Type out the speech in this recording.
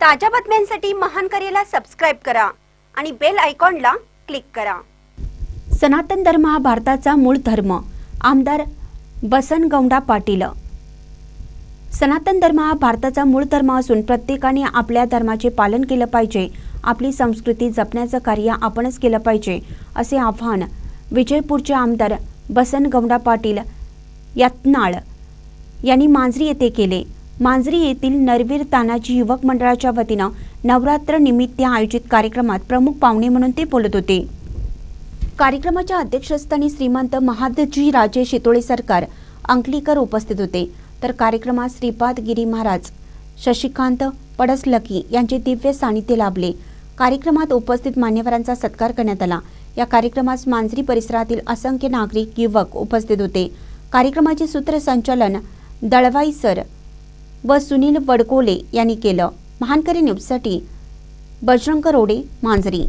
ताज्या बातम्यांसाठी महान करेला सबस्क्राईब करा आणि बेल आयकॉनला क्लिक करा. सनातन धर्म हा भारताचा मूळ धर्म आमदार बसनगौंडा पाटील. सनातन धर्म हा भारताचा मूळ धर्म असून प्रत्येकाने आपल्या धर्माचे पालन केलं पाहिजे आपली संस्कृती जपण्याचं कार्य आपणच केलं पाहिजे असे आव्हान विजयपूरचे आमदार बसनगौंडा पाटील यत्नाळ यांनी मांजरी येथे केले. मांजरी येथील नरवीर तानाजी युवक मंडळाच्या वतीनं नवरात्र निमित्त आयोजित कार्यक्रमात प्रमुख पाहुणे म्हणून ते बोलत होते. कार्यक्रमाच्या अध्यक्षस्थानी श्रीमंत महादजी राजे शितोळे सरकार अंकलीकर उपस्थित होते. तर कार्यक्रमात श्रीपाद गिरी महाराज शशिकांत पडसलकी यांचे दिव्य सानिध्य लाभले. कार्यक्रमात उपस्थित मान्यवरांचा सत्कार करण्यात आला. या कार्यक्रमास मांजरी परिसरातील असंख्य नागरिक युवक उपस्थित होते. कार्यक्रमाचे सूत्रसंचालन दळवाई सर व सुनील वडकोले यांनी केलं. महानकरी न्यूजसाठी बजरंग रोडे मांजरी.